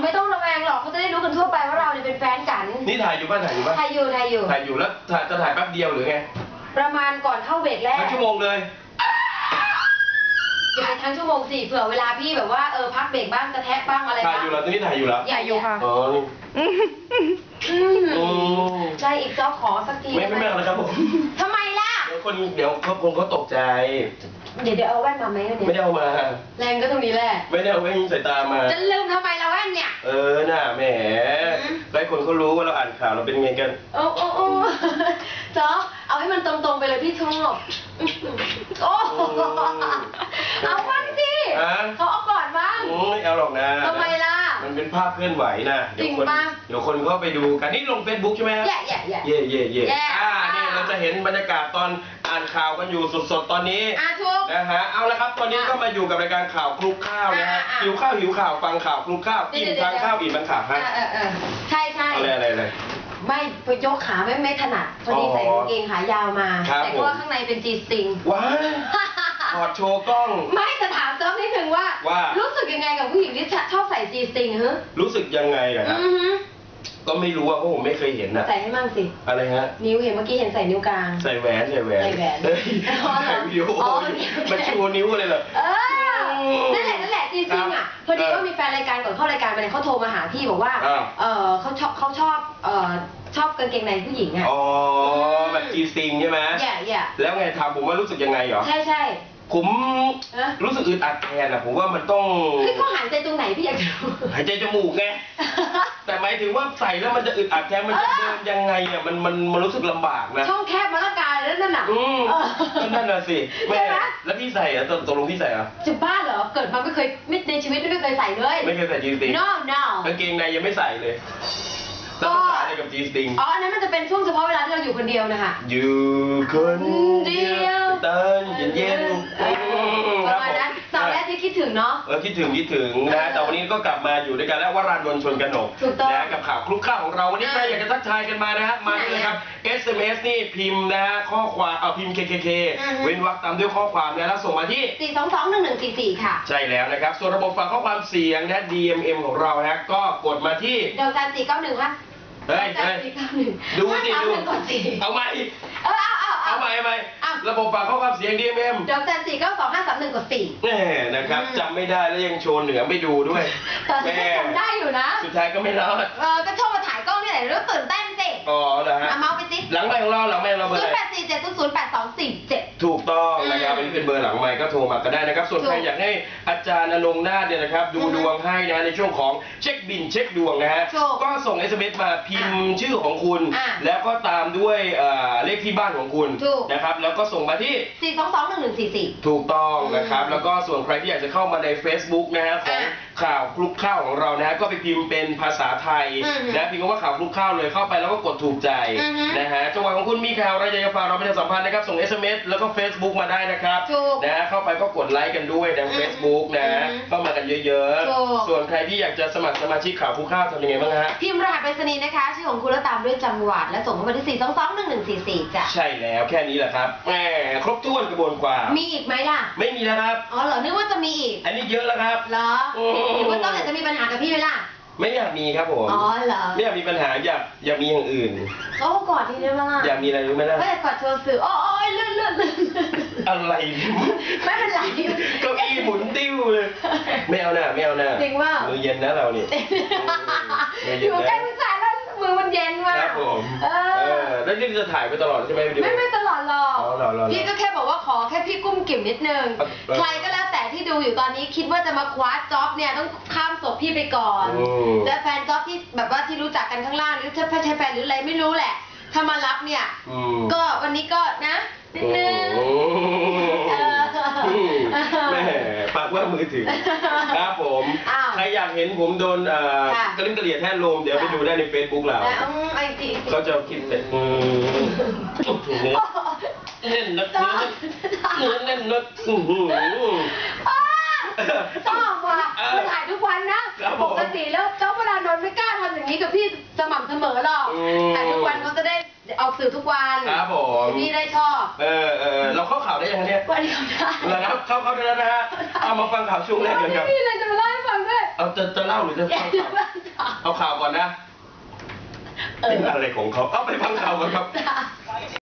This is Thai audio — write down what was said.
ไม่ต้องระแวงหรอกเขาจะได้รู้กันทั่วไปว่าเราเนี่ยเป็นแฟนกันนี่ถ่ายอยู่ป่ะถ่ายอยู่ป่ะไทยอยู่ไทยอยู่ ถ่ายอยู่แล้วถ่ายจะถ่ายแป๊บเดียวหรือไงประมาณก่อนเข้าเบรกแรกทั้งชั่วโมงเลยอย่าไปทั้งชั่วโมงสิเผื่อเวลาพี่แบบว่าเออพักเบรกบ้างกระแทกบ้างอะไรถ่ายบ้างอยู่แล้วตอนนี้ถ่ายอยู่แล้วอย่าอยู่ค่ะ อ๋อนี่อืมอืมใจอีกเจ้าขอสักทีไม่ไม่ไม่เอานะครับผมทำไมล่ะ เดี๋ยวคนเดี๋ยวเขาคงเขาตกใจ เดี๋ยวเดี๋ยวเอาแว่นมาไหมวันไม่นี้ได้เอามา แรงก็ตรงนี้แหละ ไม่ได้เอาไว้ยิงสายตามา จะลืมทำไมละแว่นเนี่ย เออน่ะแหมอืม หลายคนเขารู้ว่าเราอ่านข่าวเราเป็นไงกัน โอ้โอ้โอ้จ๊อเอาให้มันตรงๆไปเลยพี่ชอบโอ้เอาบ้างสิฮะ เขาเอาก่อนบ้าง อืมไม่เอาหรอกนะทำไมล่ะมันเป็นภาพเคลื่อนไหวนะเดี๋ยวคนจริงปะ เดี๋ยวคนเขาไปดูกันนี่ลงเฟซบุ๊กใช่ไหมฮะแย่แย่แย่ เย่เย่เย่ แย่ อ่านี่เราจะเห็นบรรยากาศตอนอ่านข่าวกันอยู่สดๆตอนนี้อะทุก นะฮะเอาละครับตอนนี้อะก็มาอยู่กับรายการข่าวคลุกข้าวนะฮะอะอะหิวข้าวหิวข่าวฟังข่าวคลุกข้าวเดี๋อิ่ยวมเดี๋ยวทางข้าวอิ่มทางข่าวเอฮะอเออเออใช่ใช่อะไรอะไรอะไร ไม่ไปยกขาไม่ไม่ถนัดพอดีอ๋อใส่กางเกงขายาวมา ครับแต่ก็ว่าข้างในเป็นจีสติง ว้ายถอดโชว์กล้อง ไม่จะถามจ๊อบนิดนึงว่า ว่ารู้สึกยังไงกับผู้หญิงที่ชอบใส่จีสติงฮะรู้สึกยังไงนะฮะอือหือ ก็ไม่รู้อะเพราะผมไม่เคยเห็นอะใส่ให้มั่งสิ อะไรฮะ นิ้วเห็นเมื่อกี้เห็นใส่นิ้วกลาง ใส่แหวนใส่แหวนใส่แหวนเฮ้ยอ๋อเหรอถ่ายวิดีโออ๋อมันชูนิ้วเลยเหรอ เออ นั่นแหละนั่นแหละจริงๆครัอะบพอดีเออว่ามีแฟนรายการก่อนเข้ารายการไปเนี่ยเขาโทรมาหาพี่บอกว่าอ้าวเออเขาชอบเขาชอบเออชอบกางเกงในผู้หญิงอะอ๋อแบบจีซิงใช่ไหมแย่แย่แล้วไงถามผมว่ารู้สึกยังไงเหรอ ใช่ใช่ ผมเอ๊ะรู้สึกอึดอัดแทนอะผมว่ามันต้องเฮ้ยเขาหายใจตรงไหนพี่อยากจะรู้ หายใจจมูกไง แต่หมายถึงว่าใส่แล้วมันจะอึดอัดแทนมันจะเดินยังไงอะมันมันมันรู้สึกลำบากนะช่องแคบมะละกาแล้วนั่นน่ะอืมเออ ก็นั่นน่ะสิใช่ไหม แล้วพี่ใส่อะตกตกลงพี่ใส่อะจะบ้าเหรอ เกิดมาไม่เคยไม่ในชีวิตไม่เคยใส่เลย ไม่เคยใส่จีสติง no no กางเกงในยังไม่ใส่เลยแล้วภาษาอะไรกับจีสติง อ๋ออันนั้นมันจะเป็นช่วงเฉพาะเวลาที่เราอยู่คนเดียวนะคะ อยู่คนเดียวเดินเย็นๆเออ เนาะ เออคิดถึงคิดถึงนะแต่วันนี้ก็กลับมาอยู่ด้วยกันแล้ววรานนท์ชวนกันหนกถูกต้องนะกับข่าวคลุกข้าวของเราวันนี้ใครอยากจะทักทายกันมานะฮะมาเลยครับ SMS นี่พิมพ์นะฮะข้อความเอาพิมพ์ KKK อือฮึ เว้นวรรคตามด้วยข้อความนะแล้วส่งมาที่สี่สองสองหนึ่งหนึ่งสี่สี่ค่ะ ใช่แล้วนะครับ ส่วนระบบฟังข้อความเสียงนะ DMM ของเรานะก็กดมาที่ดาวจันสี่เก้าหนึ่งค่ะเฮ้ยดาวจันเฮ้ยสี่เก้าหนึ่งดูสิห้าสามดูหนึ่งก่อนสี่เอาใหม่เออเอาเอาเอาเอาใหม่เอาใหม่เอา ระบบฟังข้อความเสียง DMM ดาวจันสี่เก้าสองห้าสามหนึ่งกดสี่ แน่นะครับอืม จำไม่ได้แล้วยังโชว์เหนือไม่ดูด้วยแต่ฉันก็จำได้อยู่นะ สุดท้ายก็ไม่รอดเออก็ชอบมาถ่ายกล้องนี่แหละแล้วตื่นเต้นสิอ๋อนะฮะ เอาเมาส์ไปสิหลังไมค์ของเราหลังไมค์ของเราเบอศูร์นย์อะไรแปดสี่เจ็ดศูนย์ศูนย์แปดสองสี่เจ็ด ถูกต้องนะครับอืมอันนี้เป็นเบอร์หลังไมค์ก็โทรมาก็ได้นะครับ ส่วนถูกใครอยากให้อาจารย์อนงนาถเนี่ยนะครับ ดูอือฮึดวงให้นะในช่วงของเช็คบินเช็คดวงนะฮะถูกก็ส่ง SMS มาพิมพ์ชื่อของคุณ อะ แล้วก็ตามด้วยเอ่อเลขที่บ้านของคุณถูก นะครับ แล้วก็ส่งมาที่ สี่สองสองหนึ่งหนึ่งสี่สี่ ถูกต้องนะครับ อืมแล้วก็ส่วนใครที่อยากจะเข้ามาใน Facebook นะฮะของอะข่าวคลุกข้าวของเรานะฮะก็ไปพิมพ์เป็นภาษาไทยอือฮึนะพิมพ์คำว่าข่าวคลุกข้าวเลยเข้าไปแล้วก็กดถูกใจอือฮึนะฮะจังหวะของคุณมีข่าวอะไรอยากจะฝากเราประชาสัมพันธ์นะครับ ส่ง SMS แล้วก็ Facebook มาได้นะครับถูกนะฮะเข้าไปก็กดไลค์กันด้วยใน Facebook นะ อือฮึเข้ามากันเยอะถูก ๆ ส่วนใครที่อยากจะสมัครสมาชิกข่าวคลุกข้าวทำยังไงบ้างฮะ พิมพ์รหัสไปรษณีย์นะคะ ชื่อของคุณแล้วตามด้วยจังหวัด และส่งเข้ามาที่สี่สองสองหนึ่งหนึ่งสี่สี่จ้ะ ใช่แล้วแค่นี้แหละครับแหมครบถ้วนกระบวนความมีอีกไหมล่ะ ไม่มีแล้วครับ อ๋อเหรอ นึกว่าจะมีอีก อันนี้เยอะแล้วครับ เหรอโอ้ หรือว่าต้องอยากจะมีปัญหากับพี่ไหมล่ะ ไม่อยากมีครับผมอ๋อเหรอ ไม่อยากมีปัญหาอยากอยากมีอย่างอื่น โอ้กอดทีได้ไหมล่ะอยากมีอะไรรู้ไหมล่ะ ก็อยากกอดโชว์สื่อโอ้ยเลื่อนเลื่อนเลื่อนอะไรเนี่ยไม่เป็นไรเก้าอี้หมุนติ้วเลย ไม่เอาหน้าไม่เอาหน้าจริงว่ามือเย็นนะเรานี่มืออเย็นยู่ใกล้นะผู้ชายแล้วมือมันเย็นว่ะครับผมเอเอออแล้วนี่จะถ่ายไปตลอดใช่ไหมวิดีโอไม่ไม่ตลอดหรอกอ๋อเหรอเหรอพี่ก็แค่บอกว่าขอแค่พี่กุ้มกิ่มนิดนึงเออใครก็แล้วแต่ที่ดูอยู่ตอนนี้คิดว่าจะมาคว้าจ็อบเนี่ยต้องข้ามศพพี่ไปก่อนอืมและแฟนจ็อบที่แบบว่าที่รู้จักกันข้างล่างหรือจะใช่แฟนหรืออะไรไม่รู้แหละ ถ้ามารับเนี่ย อืมก็วันนี้ก็นะนิดนึงโอ้โหเออแม่ปากว่ามือถึงครับผม อ้าวใครอยากเห็นผมโดนเอ่อค่ะกระลิ้มกระเหลี่ยแท่นลมเดี๋ยวไปดูได้ใน Facebook เราแต่อืมไอจีเขาจะคิดแต่อืมเนื้อเน่นนักเนื้อเนื้อเน่นนักอื้อหือชอบว่ะมาถ่ายทุกวันนะครับผม ปกติแล้วเจ้าพดานนท์ไม่กล้าทำอย่างนี้กับพี่สม่ำเสมอ หรอก อืม แต่ทุกวันเขาจะได้ออกสื่อทุกวันครับผมพี่ได้ชอบเออเออเราเข้าข่าวได้ยังไงเนี่ยวันนี้เขาได้เหรอครับเข้าเข้าได้แล้วนะฮะเอามาฟังข่าวช่วงแรกกันครับ พี่มีอะไรจะมาเล่าให้ฟังด้วยเอเอาจะจะเล่าหรือจะฟังข่าวเอาข่าวก่อนนะเอเป็นออะไรของเขาเอาไปฟังข่าวก่อนครับ จ้ะ